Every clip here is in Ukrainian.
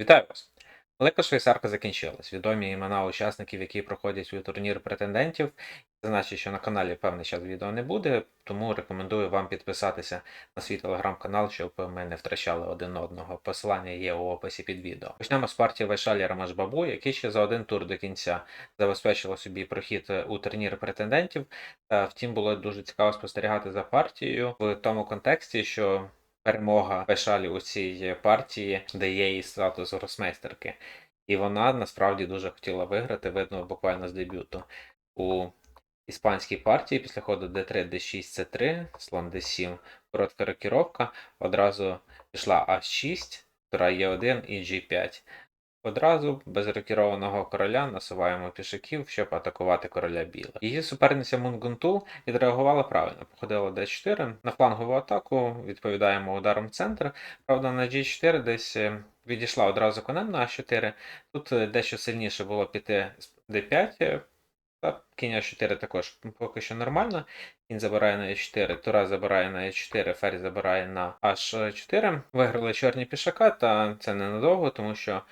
Вітаю вас! Велика швейцарка закінчилась. Відомі імена учасників, які проходять у турнір претендентів. Це значить, що на каналі певний час відео не буде, тому рекомендую вам підписатися на свій телеграм-канал, щоб ми не втрачали один одного. Посилання є у описі під відео. Почнемо з партії Вайшалі Рамашбабу, який ще за один тур до кінця забезпечило собі прохід у турнір претендентів. Втім, було дуже цікаво спостерігати за партією в тому контексті, що перемога Вайшалі у цій партії дає їй статус гросмейстерки. І вона насправді дуже хотіла виграти, видно, буквально з дебюту. У іспанській партії після ходу d3, d6, c3, слон d7, коротка рокіровка, одразу пішла h6, тура e1 і g5. Одразу без рокірованого короля насуваємо пішаків, щоб атакувати короля біла. Її суперниця Мунгунтул відреагувала правильно. Походила d4 на флангову атаку, відповідаємо ударом центр. Правда, на g4 десь е, відійшла одразу конем на a4. Тут е, дещо сильніше було піти з d5. е, Та кінь а4 також поки що нормально. Кінь забирає на e4, тура забирає на e4, ферзь забирає на h4. Виграли чорні пішака, та це ненадовго, тому що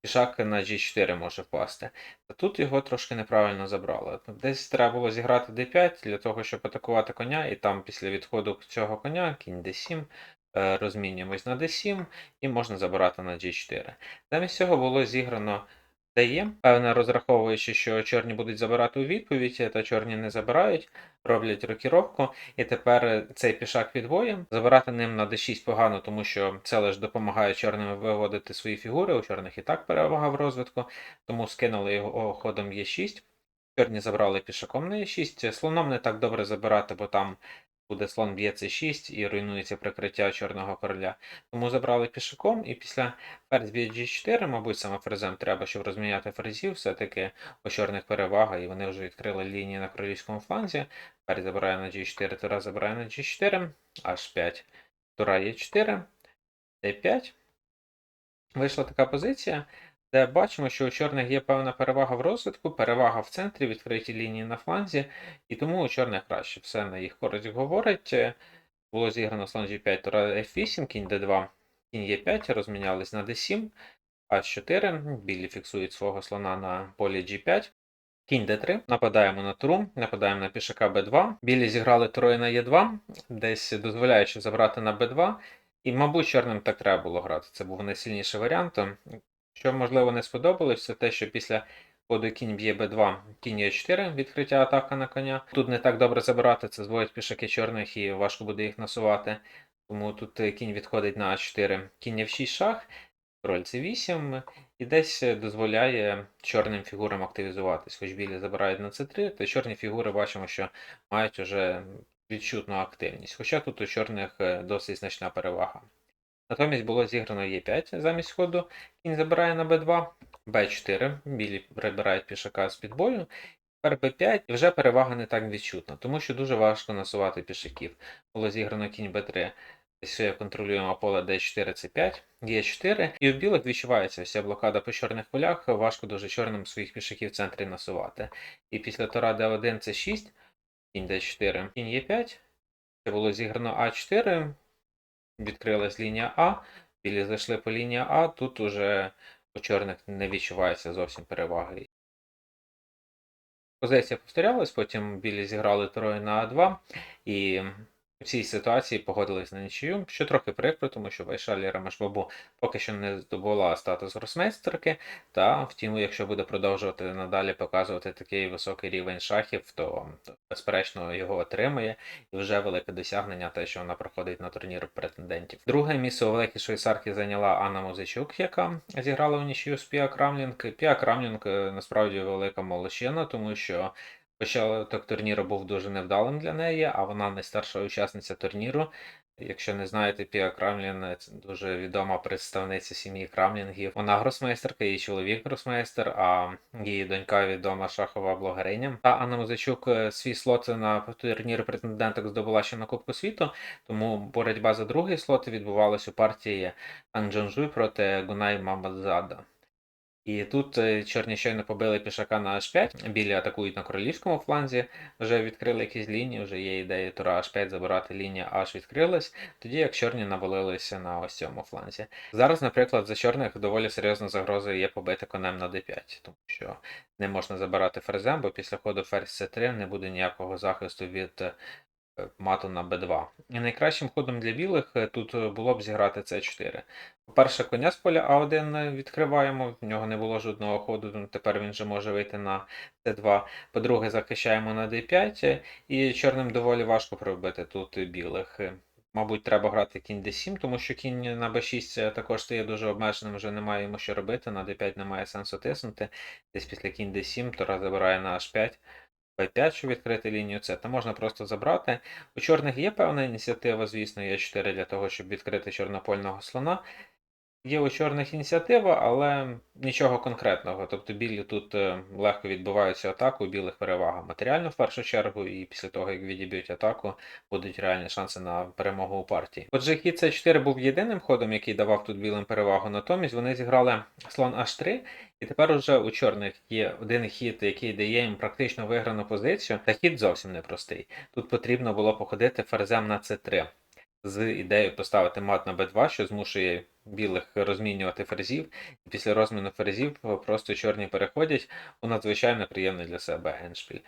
пішак на G4 може впасти. Та тут його трошки неправильно забрали. Десь треба було зіграти D5 для того, щоб атакувати коня, і там після відходу цього коня кінь D7. е, Розмінюємось на D7 і можна забирати на G4. Замість цього було зіграно дає, певно розраховуючи, що чорні будуть забирати у відповідь, та чорні не забирають, роблять рокіровку, і тепер цей пішак під боєм. Забирати ним на d6 погано, тому що це лише допомагає чорним виводити свої фігури. У чорних і так перевага в розвитку, тому скинули його ходом Е6. Чорні забрали пішаком на Е6. Слоном не так добре забирати, бо там буде слон б'є c6 і руйнується прикриття чорного короля. Тому забрали пішаком, і після ферзь б'є g4, мабуть, саме ферзем треба, щоб розміняти ферзів, все-таки у чорних перевага, і вони вже відкрили лінії на королівському фланзі. Ферзь забирає на g4, тура забирає на g4, h5, тура e4, d5. Вийшла така позиція, де бачимо, що у чорних є певна перевага в розвитку, перевага в центрі, відкриті лінії на фланзі, і тому у чорних краще. Все на їх користь говорить. Було зіграно слон G5, тура F8, кінь D2, кінь Е5, розмінялись на D7, H4, білі фіксують свого слона на полі G5. Кінь d3, нападаємо на туру, нападаємо на пішака b2. Білі зіграли турою на e2, десь дозволяючи забрати на b2. І, мабуть, чорним так треба було грати. Це був найсильніший варіант. Що, можливо, не сподобалось, це те, що після ходу кінь б'є b2, кінь e4, відкриття атака на коня. Тут не так добре забирати, це зводять пішаки чорних і важко буде їх насувати. Тому тут е, кінь відходить на a4, кінь f6 шах, король c8, і десь е, дозволяє чорним фігурам активізуватись. Хоч білі забирають на c3, то чорні фігури бачимо, що мають уже відчутну активність. Хоча тут у чорних е, досить значна перевага. Натомість було зіграно Е5 замість ходу. Кінь забирає на Б2, Б4, білі прибирають пішака з підбою. Тепер Б5 і вже перевага не так відчутна, тому що дуже важко насувати пішаків. Було зіграно кінь Б3. Десь контролюємо поле D4, C5, Е4, і у білих відчувається вся блокада по чорних полях, важко дуже чорним своїх пішаків в центрі насувати. І після тура D1, C6, кінь D4, кінь Е5, це було зіграно А4, відкрилась лінія А, білі зайшли по лінії А, тут уже у чорних не відчувається зовсім переваги. Позиція повторялась, потім білі зіграли трою на А2, і у цій ситуації погодились на нічию, що трохи прикро, тому що Вайшалі Рамашбабу поки що не здобула статус гросмейстерки, та втім, якщо буде продовжувати надалі показувати такий високий рівень шахів, то, то безперечно його отримає, і вже велике досягнення те, що вона проходить на турнір претендентів. Друге місце у великій швейцарки зайняла Анна Музичук, яка зіграла у нічию з Піа Крамлінг. Піа Крамлінг е, насправді велика молодчина, тому що Початок турніру був дуже невдалим для неї, а вона найстарша учасниця турніру. Якщо не знаєте, Піа Крамлін це дуже відома представниця сім'ї Крамлінгів. Вона гросмейстерка, її чоловік гросмейстер, а її донька відома шахова блогериня. Та Анна Музичук е, свій слот на турнірі претенденток здобула ще на Кубку світу, тому боротьба за другий слот відбувалась у партії Анджанжуй проти Гунай Мамадзада. І тут е, чорні щойно побили пішака на H5, білі атакують на королівському фланзі, вже відкрили якісь лінії, вже є ідея тура H5 забирати, лінія H відкрилась, тоді як чорні навалилися на ось цьому фланзі. Зараз, наприклад, за чорних доволі серйозна загроза є побити конем на d5, тому що не можна забирати ферзем, бо після ходу ферзь c3 не буде ніякого захисту від е, мату на b2. І найкращим ходом для білих е, тут е, було б зіграти c4. По-перше, коня з поля А1 відкриваємо, в нього не було жодного ходу, тепер він вже може вийти на c2. По-друге, захищаємо на d5, е, і чорним доволі важко пробити тут білих. Е, Мабуть, треба грати кінь d7, тому що кінь на b6 також стає дуже обмеженим, вже немає йому що робити, на d5 немає сенсу тиснути. Десь після кінь d7, Тора забирає на h5. P5, щоб відкрити лінію С, то можна просто забрати. У чорних є певна ініціатива, звісно, Е4 для того, щоб відкрити чорнопольного слона. Є у чорних ініціатива, але нічого конкретного. Тобто білі тут е, легко відбиваються атаку, у білих перевага матеріальна в першу чергу, і після того, як відіб'ють атаку, будуть реальні шанси на перемогу у партії. Отже, хід С4 був єдиним ходом, який давав тут білим перевагу. Натомість вони зіграли слон H3, і тепер уже у чорних є один хід, який дає їм практично виграну позицію, та хід зовсім непростий. Тут потрібно було походити ферзем на С3 з ідеєю поставити мат на b2, що змушує білих розмінювати ферзів, і після розміну ферзів просто чорні переходять у надзвичайно приємний для себе еншпіль.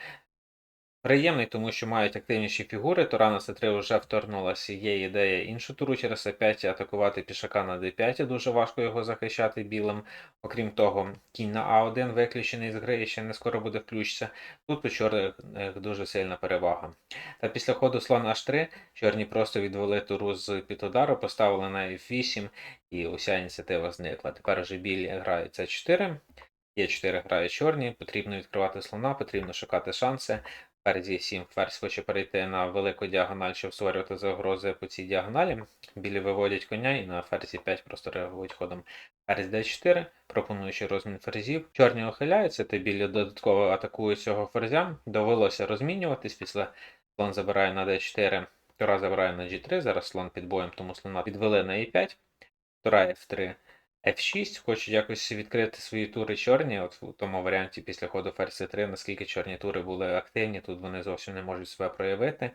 Приємний, тому що мають активніші фігури. Тора на c3 вже вторгнулася, є ідея іншу туру через c5 атакувати пішака на d5, дуже важко його захищати білим. Окрім того, кінь на a1 виключений з гри і ще не скоро буде включитися. Тут у чорних дуже сильна перевага. Та після ходу слон h3 чорні просто відвели туру з під удару, поставили на f8 і уся ініціатива зникла. Тепер вже білі грають c4. Є 4 грають чорні, потрібно відкривати слона, потрібно шукати шанси. Ферзь Е7, ферзь хоче перейти на велику діагональ, щоб створювати загрози по цій діагоналі. Білі виводять коня і на ферзі 5 просто реагують ходом ферзь d4, пропонуючи розмін ферзів. Чорні ухиляються, та білі додатково атакують цього ферзя. Довелося розмінюватись. Після слон забирає на d4, Тура забирає на g3. Зараз слон під боєм, тому слона підвели на e5, Тура f3. F6 хочуть якось відкрити свої тури чорні. От у тому варіанті після ходу ферзь c3, наскільки чорні тури були активні, тут вони зовсім не можуть себе проявити.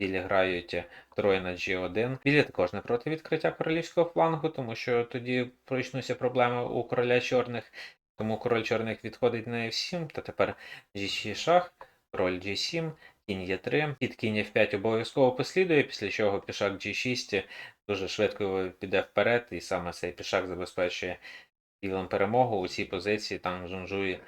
Білі грають троє на G1. Білі також не проти відкриття королівського флангу, тому що тоді почнуться проблеми у короля чорних. Тому король чорних відходить на F7, та тепер G6 шах, король G7, кінь Е3, під кінь F5 обов'язково послідує, після чого пішак G6 дуже швидко піде вперед, і саме цей пішак забезпечує білим перемогу. У цій позиції там Жунжуї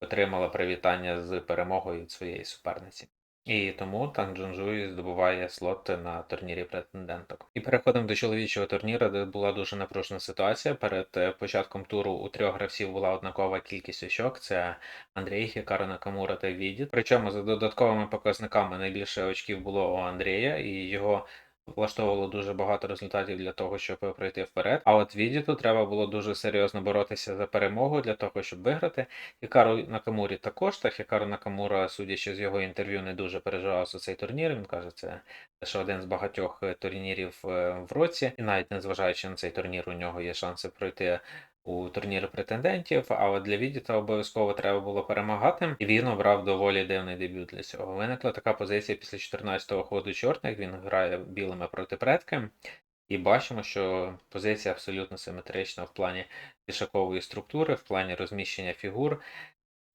отримала привітання з перемогою від своєї суперниці. І тому Тан Джунжуї здобуває слот на турнірі претенденток. І переходимо до чоловічого турніру, де була дуже напружена ситуація. Перед е, початком туру у трьох гравців була однакова кількість очок: це Андрій, Хікара Накамура та Відіт. Причому за додатковими показниками найбільше очків було у Андрія, і його влаштовувало дуже багато результатів для того, щоб пройти вперед. А от Відіту треба було дуже серйозно боротися за перемогу для того, щоб виграти. Хікару Накамурі також, та Хікару Накамура, судячи з його інтерв'ю, не дуже переживав за цей турнір. Він каже, це лише один з багатьох е, турнірів е, в році, і навіть незважаючи на цей турнір, у нього є шанси пройти. У турнірі претендентів, а от для Відіта обов'язково треба було перемагати, і він обрав доволі дивний дебют для цього. Виникла така позиція після 14-го ходу чорних. Він грає білими проти предки, і бачимо, що позиція абсолютно симетрична в плані пішакової структури, в плані розміщення фігур.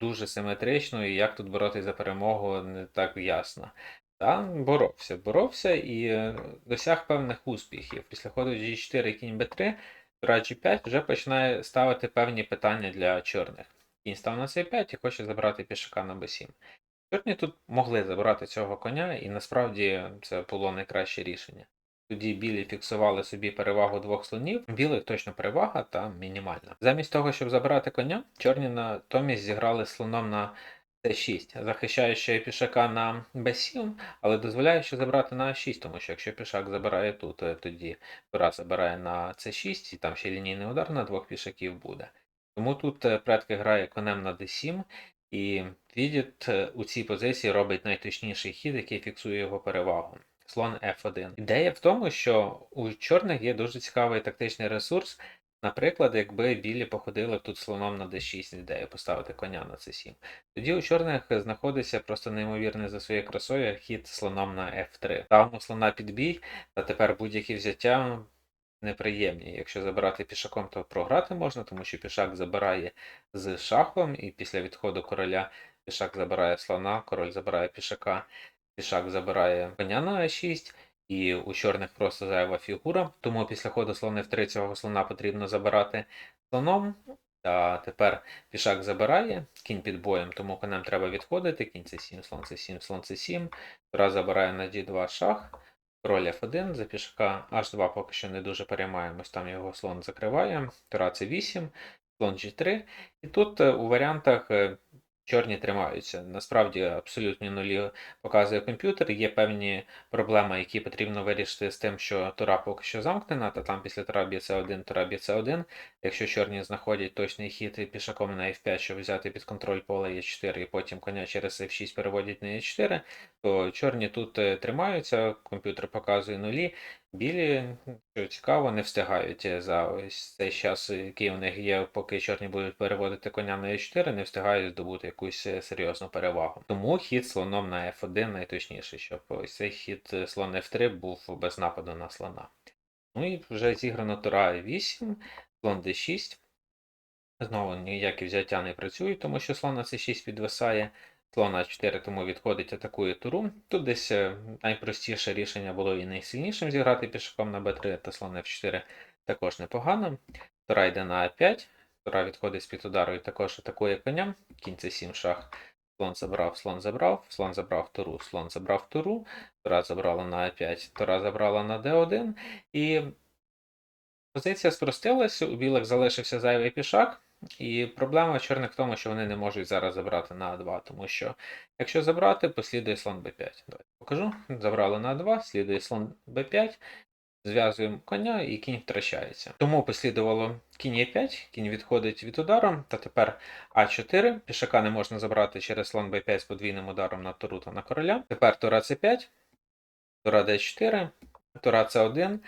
Дуже симетрично, і як тут боротися за перемогу, не так ясно. Та, боровся, боровся і е, досяг певних успіхів. Після ходу G4 кінь B3, Тура G5 вже починає ставити певні питання для чорних. Кінь став на C5 і хоче забрати пішака на B7. Чорні тут могли забрати цього коня, і насправді це було найкраще рішення. Тоді білі фіксували собі перевагу двох слонів, білих точно перевага та мінімальна. Замість того, щоб забирати коня, чорні натомість зіграли слоном на c6, захищаючи пішака на b7, але дозволяючи забрати на a6, тому що якщо пішак забирає тут, е, тоді тура забирає на c6, і там ще лінійний удар на двох пішаків буде. Тому тут е, предки грає конем на d7, і Відіт е, у цій позиції робить найточніший хід, який фіксує його перевагу. Слон F1. Ідея в тому, що у чорних є дуже цікавий тактичний ресурс Наприклад, якби білі походили тут слоном на d6 ідею поставити коня на c7. Тоді у чорних знаходиться просто неймовірний за своєю красою хід слоном на f3. Ставимо слона під бій, та тепер будь-які взяття неприємні. Якщо забирати пішаком, то програти можна, тому що пішак забирає з шахом, і після відходу короля пішак забирає слона, король забирає пішака, пішак забирає коня на e6. І у чорних просто зайва фігура, тому після ходу слона f3 цього слона потрібно забирати слоном. Та тепер пішак забирає, кінь під боєм, тому конем треба відходити. Кінь це 7, слон це 7, слон це 7. Тура забирає на d2 шах. Король F1, за пішака H2 поки що не дуже переймаємось, там його слон закриває. Тура це 8, слон G3. І тут е, у варіантах е, чорні тримаються. Насправді абсолютні нулі показує комп'ютер. Є певні проблеми, які потрібно вирішити з тим, що тура поки що замкнена, та там після тура б'є c1, тура б'є c1. Якщо чорні знаходять точний хід пішаком на f5, щоб взяти під контроль поле e4 і потім коня через f6 переводять на e4, то чорні тут е, тримаються, комп'ютер показує нулі. Білі, що цікаво, не встигають е, за ось цей час, який у них є, поки чорні будуть переводити коня на e4, не встигають здобути якусь е, серйозну перевагу. Тому хід слоном на f1 найточніший, щоб ось цей хід е, слон f3 був без нападу на слона. Ну і вже зіграно тура e8, слон d6. Знову ніякі взяття не працюють, тому що слон на c6 підвисає. Слон А4 тому відходить, атакує туру. Тут десь е, найпростіше рішення було і найсильнішим зіграти пішаком на Б3 та слон F4 також непогано. Тура йде на А5, тура відходить з-під удару і також атакує коня. Кінь це 7 шах. Слон забрав, слон забрав, слон забрав туру, слон забрав туру, тура забрала на А5, тура забрала на Д1. І позиція спростилася, у білих залишився зайвий пішак. І проблема чорних в тому, що вони не можуть зараз забрати на А2, тому що якщо забрати, послідує слон Б5. Давайте покажу. Забрали на А2, слідує слон Б5, зв'язуємо коня і кінь втрачається. Тому послідувало кінь Е5, кінь відходить від удару, та тепер А4. Пішака не можна забрати через слон Б5 з подвійним ударом на туру та на короля. Тепер тура С5, тура Д4, тура С1.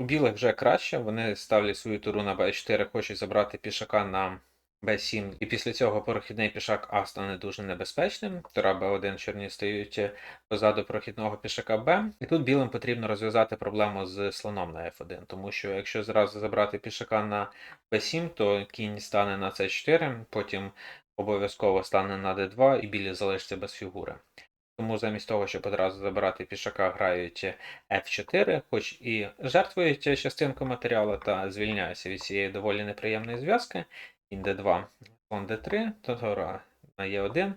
У білих вже краще, вони ставлять свою туру на Б4, хочуть забрати пішака на Б7, і після цього прохідний пішак А стане дуже небезпечним. Тура Б1 чорні стають позаду прохідного пішака Б. І тут білим потрібно розв'язати проблему з слоном на F1, тому що якщо зразу забрати пішака на Б7, то кінь стане на С4, потім обов'язково стане на Д2 і білі залишиться без фігури. Тому замість того, щоб одразу забирати пішака, грають F4, хоч і жертвують частинку матеріалу та звільняються від цієї доволі неприємної зв'язки. Кінь D2, слон D3, Тотора на Е1.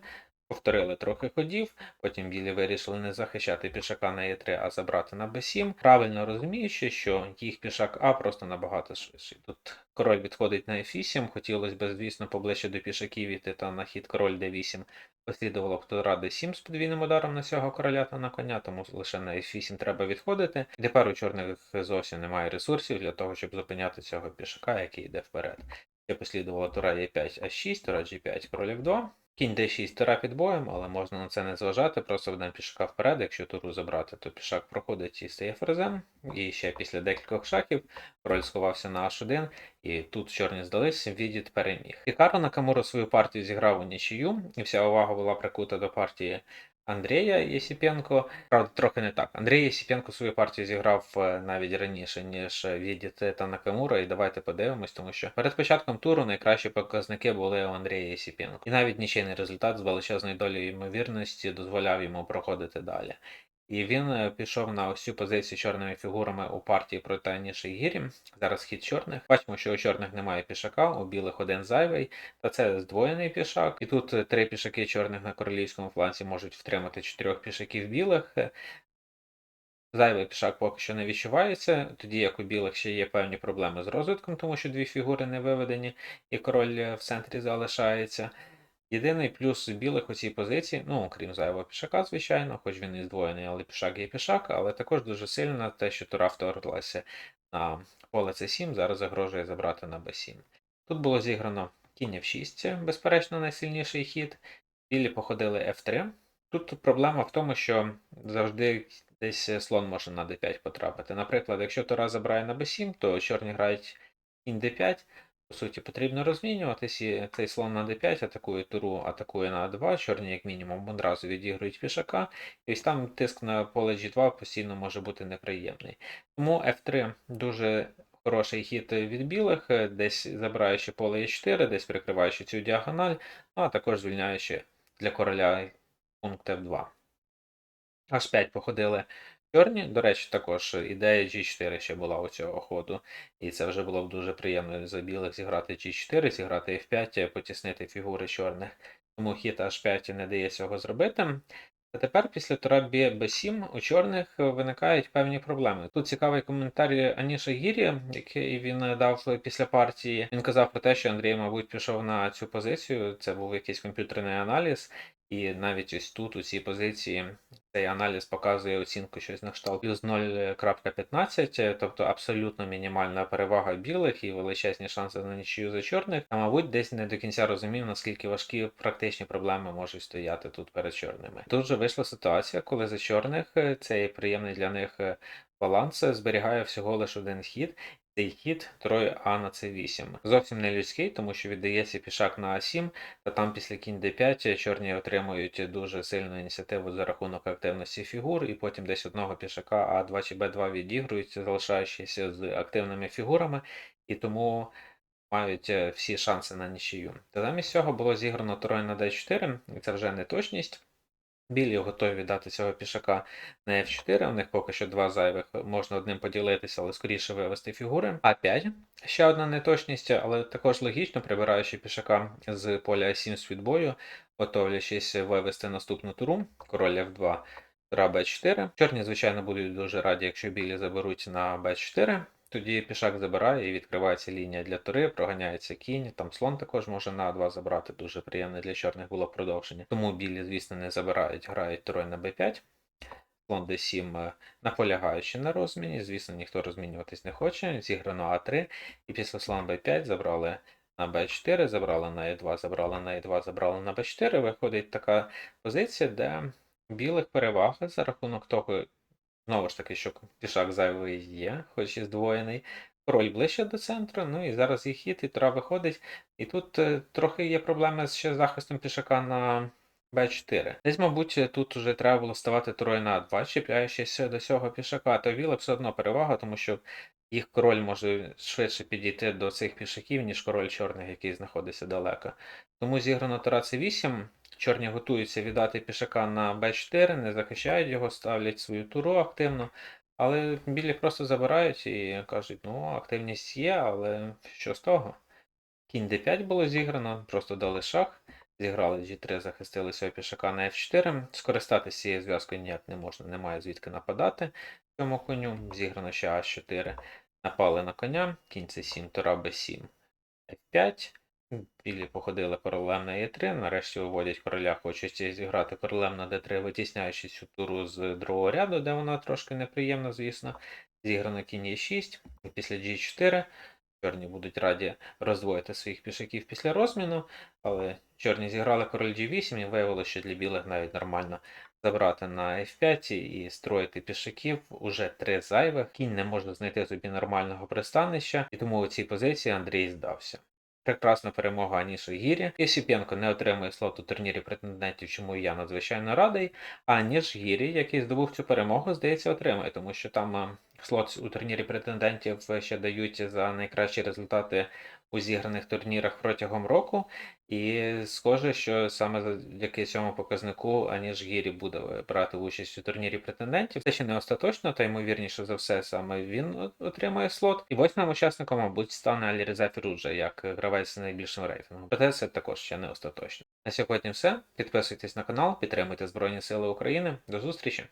Повторили трохи ходів, потім білі вирішили не захищати пішака на Е3, а забрати на Б7, правильно розуміючи, що їх пішак А просто набагато швидший. Тут король відходить на F8, хотілося б, звісно, поближче до пішаків іти та на хід король D8 послідувало б тура D7 з подвійним ударом на цього короля та на коня, тому лише на F8 треба відходити. Тепер у чорних зовсім немає ресурсів для того, щоб зупиняти цього пішака, який йде вперед. Ще послідувало тура Е5, А6, тура G5, король F2. Кінь d6 тира під боєм, але можна на це не зважати, просто ведемо пішака вперед. Якщо туру забрати, то пішак проходить і стає ферзем. І ще після декількох шахів король сховався на h1, і тут чорні здались, відід переміг. Хікаро Накамура свою партію зіграв у нічию, і вся увага була прикута до партії Андрія Єсіпенко. Правда, трохи не так. Андрій Єсіпенко свою партію зіграв е, навіть раніше, ніж Відіт та Накамура, і давайте подивимось, тому що перед початком туру найкращі показники були у Андрія Єсіпенко. І навіть нічийний результат з величезною долею ймовірності дозволяв йому проходити далі. І він е, пішов на ось цю позицію чорними фігурами у партії проти Аніші Гірі. Зараз хід чорних. Бачимо, що у чорних немає пішака, у білих один зайвий, та це здвоєний пішак. І тут е, три пішаки чорних на королівському фланці можуть втримати чотирьох пішаків білих. Зайвий пішак поки що не відчувається, тоді як у білих ще є певні проблеми з розвитком, тому що дві фігури не виведені, і король е, в центрі залишається. Єдиний плюс білих у цій позиції, ну, окрім зайвого пішака, звичайно, хоч він і здвоєний, але пішак є пішак, але також дуже сильно те, що тура вторглася на поле С7, зараз загрожує забрати на Б7. Тут було зіграно кінь F6, безперечно, найсильніший хід. Білі походили F3. Тут проблема в тому, що завжди десь слон може на d5 потрапити. Наприклад, якщо тура забирає на b7, то чорні грають кінь d5. По суті, потрібно розмінюватись, і цей слон на d5 атакує туру, атакує на a2, чорні, як мінімум, одразу відігрують пішака. І ось там тиск на поле G2 постійно може бути неприємний. Тому F3 дуже хороший хід від білих, е, десь забираючи поле E4, десь прикриваючи цю діагональ, ну а також звільняючи для короля пункт F2. H5 походили чорні. До речі, також ідея G4 ще була у цього ходу. І це вже було б дуже приємно за білих зіграти G4, зіграти F5, потіснити фігури чорних. Тому хід H5 не дає цього зробити. А тепер після тура B7 у чорних виникають певні проблеми. Тут цікавий коментар Аніша Гірі, який він дав після партії. Він казав про те, що Андрій, мабуть, пішов на цю позицію. Це був якийсь комп'ютерний аналіз, і навіть ось тут, у цій позиції, цей аналіз показує оцінку щось на кшталт плюс 0.15, тобто абсолютно мінімальна перевага білих і величезні шанси на нічию за чорних. А мабуть, десь не до кінця розумів, наскільки важкі практичні проблеми можуть стояти тут перед чорними. Тут же вийшла ситуація, коли за чорних е, цей приємний для них е, баланс зберігає всього лише один хід. Цей хід трое А на С8. Зовсім не людський, тому що віддається пішак на А7, та там після кінь d5 чорні отримують дуже сильну ініціативу за рахунок активності фігур, і потім десь одного пішака А2 чи Б2 відігрують, залишаючись з активними фігурами, і тому мають е, всі шанси на нічию. Та замість цього було зіграно трой на d4, і це вже не точність. Білі готові віддати цього пішака на F4. У них поки що два зайвих, можна одним поділитися, але скоріше вивести фігури. А5. Ще одна неточність, але також логічно, прибираючи пішака з поля А7 з відбою, готовлячись вивести наступну туру, король F2, тура Б4. Чорні, звичайно, будуть дуже раді, якщо білі заберуть на Б4. Тоді пішак забирає і відкривається лінія для тури, проганяється кінь. Там слон також може на А2 забрати. Дуже приємне для чорних було продовження. Тому білі, звісно, не забирають, грають турой на Б5. Слон d7 наполягаючи на розміні. Звісно, ніхто розмінюватись не хоче. Зіграно А3. І після слон Б5 забрали на Б4, забрали на Е2, забрали на Е2, забрали на Б4. Виходить така позиція, де білих перевага за рахунок того, Знову ж таки, що пішак зайвий є, хоч і здвоєний. Король ближче до центру, ну і зараз їх хід, і тура виходить. І тут е, трохи є проблеми з захистом пішака на Б4. Десь, мабуть, тут вже треба було ставати турою на А2, чіпляючись до цього пішака, то віла все одно перевага, тому що їх король може швидше підійти до цих пішаків, ніж король чорних, який знаходиться далеко. Тому зіграно тура С8. Чорні готуються віддати пішака на Б4, не захищають його, ставлять свою туру активно. Але білі просто забирають і кажуть, ну, активність є, але що з того? Кінь d5 було зіграно, просто дали шах, зіграли G3, захистили свого пішака на F4. Скористатися цією зв'язкою ніяк не можна, немає звідки нападати цьому коню. Зіграно ще А4, напали на коня, кінь c7, тура b7, F5. Білі походили королем на Е3, нарешті виводять короля, хочуть зіграти королем на Д3, витісняючи цю туру з другого ряду, де вона трошки неприємна, звісно. Зіграно кінь Е6, і після G4 чорні будуть раді роздвоїти своїх пішаків після розміну, але чорні зіграли король G8 і виявилося, що для білих навіть нормально забрати на F5 і строїти пішаків уже три зайвих. Кінь не може знайти собі нормального пристанища, і тому у цій позиції Андрій здався. Прекрасна перемога Аніші Гірі. Єсіпенко не отримує слот у турнірі претендентів, чому я надзвичайно радий. А ніж Гірі, який здобув цю перемогу, здається, отримує, тому що там е, слот у турнірі претендентів ще дають за найкращі результати у зіграних турнірах протягом року. І схоже, що саме завдяки цьому показнику Аніж Гірі буде брати участь у турнірі претендентів. Це ще не остаточно, та ймовірніше за все, саме він отримає слот. І восьмим учасником, мабуть, стане Аліреза Фіруджа, як гравець з найбільшим рейтингом. Проте це також ще не остаточно. На сьогодні все. Підписуйтесь на канал, підтримуйте Збройні Сили України. До зустрічі!